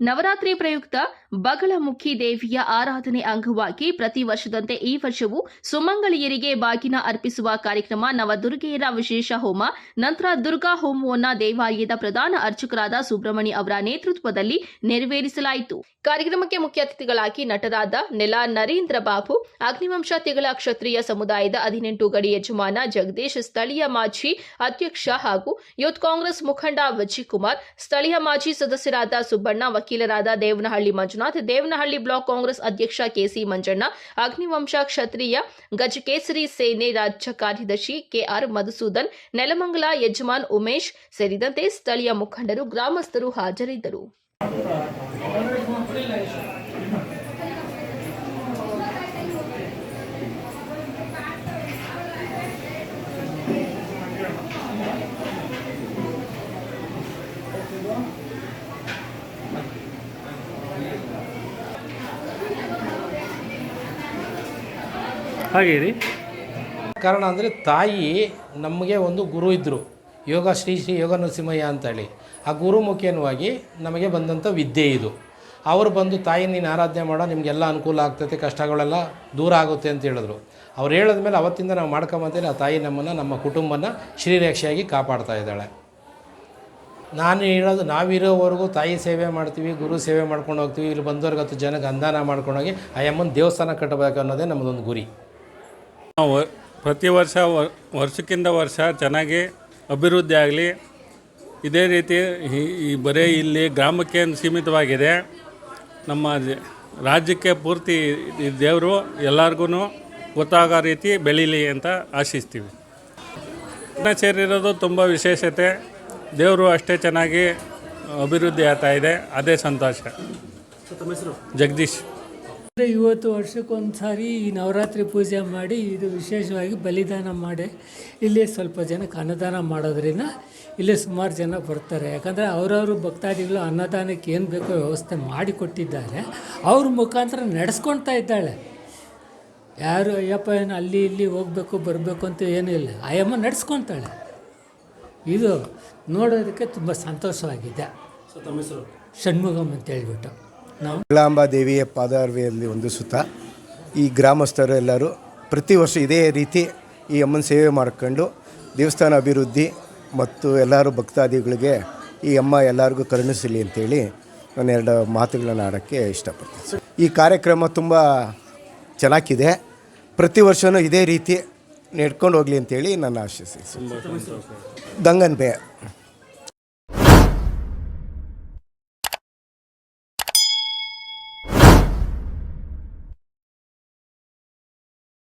ನವರಾತ್ರಿ ಪ್ರಯುಕ್ತ ಬಗಳಮುಖಿ ದೇವಿಯ ಆರಾಧನೆ ಅಂಗವಾಗಿ ಪ್ರತಿ ವರ್ಷದಂತೆ ಈ ವರ್ಷವೂ ಸುಮಂಗಳಿಯರಿಗೆ ಬಾಗಿನ ಅರ್ಪಿಸುವ ಕಾರ್ಯಕ್ರಮ ನವದುರ್ಗೆಯರ ವಿಶೇಷ ಹೋಮ. ನಂತರ ದುರ್ಗಾ ಹೋಮವನ್ನ ದೇವಾಲಯದ ಪ್ರಧಾನ ಅರ್ಚಕರಾದ ಸುಬ್ರಹ್ಮಣಿ ಅವರ ನೇತೃತ್ವದಲ್ಲಿ ನೆರವೇರಿಸಲಾಯಿತು. ಕಾರ್ಯಕ್ರಮಕ್ಕೆ ಮುಖ್ಯ ಅತಿಥಿಗಳಾಗಿ ನಟರಾದ ನೆಲ ನರೇಂದ್ರ ಬಾಬು, ಅಗ್ನಿವಂಶ ತಿಗಳ ಕ್ಷತ್ರಿಯ ಸಮುದಾಯದ ಹದಿನೆಂಟು ಗಡಿ ಯಜಮಾನ ಜಗದೀಶ್, ಸ್ಥಳೀಯ ಮಾಜಿ ಅಧ್ಯಕ್ಷ ಹಾಗೂ ಯೂತ್ ಕಾಂಗ್ರೆಸ್ ಮುಖಂಡ ವಿಜಯ್ ಕುಮಾರ್ ಸ್ಥಳೀಯ ಮಾಜಿ ಸದಸ್ಯರಾದ ಸುಬ್ಬಣ್ಣ ವಕೀಲರಾದ ದೇವನಹಳ್ಳಿ ಮಂಜುನಾಥ್, ದೇವನಹಳ್ಳಿ ಬ್ಲಾಕ್ ಕಾಂಗ್ರೆಸ್ ಅಧ್ಯಕ್ಷ ಕೆಸಿ ಮಂಜಣ್ಣ, ಅಗ್ನಿವಂಶ ಕ್ಷತ್ರಿಯ ಗಜಕೇಸರಿ ಸೇನೆ ರಾಜ್ಯ ಕಾರ್ಯದರ್ಶಿ ಕೆಆರ್ ಮಧುಸೂದನ್, ನೆಲಮಂಗಲ ಯಜಮಾನ್ ಉಮೇಶ್ ಸೇರಿದಂತೆ ಸ್ಥಳೀಯ ಮುಖಂಡರು, ಗ್ರಾಮಸ್ಥರು ಹಾಜರಿದ್ದರು. ಹಾಗೆ ರೀ ಕಾರಣ ಅಂದರೆ ತಾಯಿ ನಮಗೆ ಒಂದು ಗುರು ಇದ್ದರು ಯೋಗ ಶ್ರೀ ಶ್ರೀ ಯೋಗ ನರಸಿಂಹಯ್ಯ ಅಂತೇಳಿ. ಆ ಗುರು ಮುಖೇನವಾಗಿ ನಮಗೆ ಬಂದಂಥ ವಿದ್ಯೆ ಇದು. ಅವರು ಬಂದು ತಾಯಿ ನೀನು ಆರಾಧನೆ ಮಾಡೋ, ನಿಮಗೆಲ್ಲ ಅನುಕೂಲ ಆಗ್ತೈತೆ, ಕಷ್ಟಗಳೆಲ್ಲ ದೂರ ಆಗುತ್ತೆ ಅಂತ ಹೇಳಿದ್ರು. ಅವ್ರು ಹೇಳಿದ ಮೇಲೆ ಅವತ್ತಿಂದ ನಾವು ಮಾಡ್ಕೊಂಬಂತೇಳಿ ಆ ತಾಯಿ ನಮ್ಮನ್ನು, ನಮ್ಮ ಕುಟುಂಬನ ಶ್ರೀರಕ್ಷೆಯಾಗಿ ಕಾಪಾಡ್ತಾ ಇದ್ದಾಳೆ. ನಾನು ಹೇಳೋದು, ನಾವಿರೋವರೆಗೂ ತಾಯಿ ಸೇವೆ ಮಾಡ್ತೀವಿ, ಗುರು ಸೇವೆ ಮಾಡ್ಕೊಂಡು ಹೋಗ್ತೀವಿ, ಇಲ್ಲಿ ಬಂದವ್ರಿಗೆ ಹತ್ತು ಜನಕ್ಕೆ ಅಂದಾನ ಮಾಡ್ಕೊಂಡೋಗಿ ಆ ಅಮ್ಮನ ದೇವಸ್ಥಾನ ಕಟ್ಟಬೇಕು ಅನ್ನೋದೇ ನಮ್ಮದೊಂದು ಗುರಿ. ನಾವು ಪ್ರತಿ ವರ್ಷ ವರ್ಷಕ್ಕಿಂತ ವರ್ಷ ಚೆನ್ನಾಗಿ ಅಭಿವೃದ್ಧಿ ಆಗಲಿ. ಇದೇ ರೀತಿ ಈ- ಬರೇ ಇಲ್ಲಿ ಗ್ರಾಮಕ್ಕೆ ಸೀಮಿತವಾಗಿದೆ. ನಮ್ಮ ರಾಜ್ಯಕ್ಕೆ ಪೂರ್ತಿ ಈ ದೇವರು ಎಲ್ಲರಿಗೂ ಗೊತ್ತಾಗೋ ರೀತಿ ಬೆಳೀಲಿ ಅಂತ ಆಶಿಸ್ತೀವಿ. ಇನ್ನು ಸೇರಿರೋದು ತುಂಬ ವಿಶೇಷತೆ ದೇವರು ಅಷ್ಟೇ ಚೆನ್ನಾಗಿ ಅಭಿವೃದ್ಧಿ ಆಗ್ತಾ ಇದೆ. ಅದೇ ಸಂತೋಷ. ಜಗದೀಶ್. ಇವತ್ತು ವರ್ಷಕ್ಕೊಂದು ಸಾರಿ ಈ ನವರಾತ್ರಿ ಪೂಜೆ ಮಾಡಿ ಇದು ವಿಶೇಷವಾಗಿ ಬಲಿದಾನ ಮಾಡಿ. ಇಲ್ಲಿ ಸ್ವಲ್ಪ ಜನಕ್ಕೆ ಅನ್ನದಾನ ಮಾಡೋದ್ರಿಂದ ಇಲ್ಲೇ ಸುಮಾರು ಜನ ಬರ್ತಾರೆ. ಯಾಕಂದರೆ ಅವರವರು ಭಕ್ತಾದಿಗಳು ಅನ್ನದಾನಕ್ಕೆ ಏನು ಬೇಕೋ ವ್ಯವಸ್ಥೆ ಮಾಡಿಕೊಟ್ಟಿದ್ದಾರೆ. ಅವ್ರ ಮುಖಾಂತರ ನಡೆಸ್ಕೊಳ್ತಾ ಇದ್ದಾಳೆ. ಯಾರು ಅಯ್ಯಪ್ಪ ಏನು ಅಲ್ಲಿ ಇಲ್ಲಿ ಹೋಗಬೇಕು ಬರಬೇಕು ಅಂತ ಏನೂ ಇಲ್ಲ. ಆಯಮ್ಮ ನಡೆಸ್ಕೊತಾಳೆ. ಇದು ನೋಡೋದಕ್ಕೆ ತುಂಬ ಸಂತೋಷವಾಗಿದೆ. ಷಣ್ಮುಗಮ್ ಅಂತ ಹೇಳ್ಬಿಟ್ಟು ಮಂಗಳಾಂಬಾ ದೇವಿಯ ಪಾದಾರ್ವೆಯಲ್ಲಿ ಒಂದು ಸುತ್ತ. ಈ ಗ್ರಾಮಸ್ಥರು ಎಲ್ಲರೂ ಪ್ರತಿ ವರ್ಷ ಇದೇ ರೀತಿ ಈ ಅಮ್ಮನ ಸೇವೆ ಮಾಡ್ಕೊಂಡು ದೇವಸ್ಥಾನ ಅಭಿವೃದ್ಧಿ ಮತ್ತು ಎಲ್ಲರೂ ಭಕ್ತಾದಿಗಳಿಗೆ ಈ ಅಮ್ಮ ಎಲ್ಲರಿಗೂ ಕರುಣಿಸಲಿ ಅಂತೇಳಿ ಎರಡು ಮಾತುಗಳನ್ನು ಆಡೋಕ್ಕೆ ಇಷ್ಟಪಡ್ತೀನಿ. ಈ ಕಾರ್ಯಕ್ರಮ ತುಂಬ ಚೆನ್ನಾಗಿದೆ. ಪ್ರತಿ ವರ್ಷವೂ ಇದೇ ರೀತಿ ನಡ್ಕೊಂಡು ಹೋಗಲಿ ಅಂತೇಳಿ ನನ್ನ ಆಶಿಸಿ ಗಂಗನ್ ಬೇ.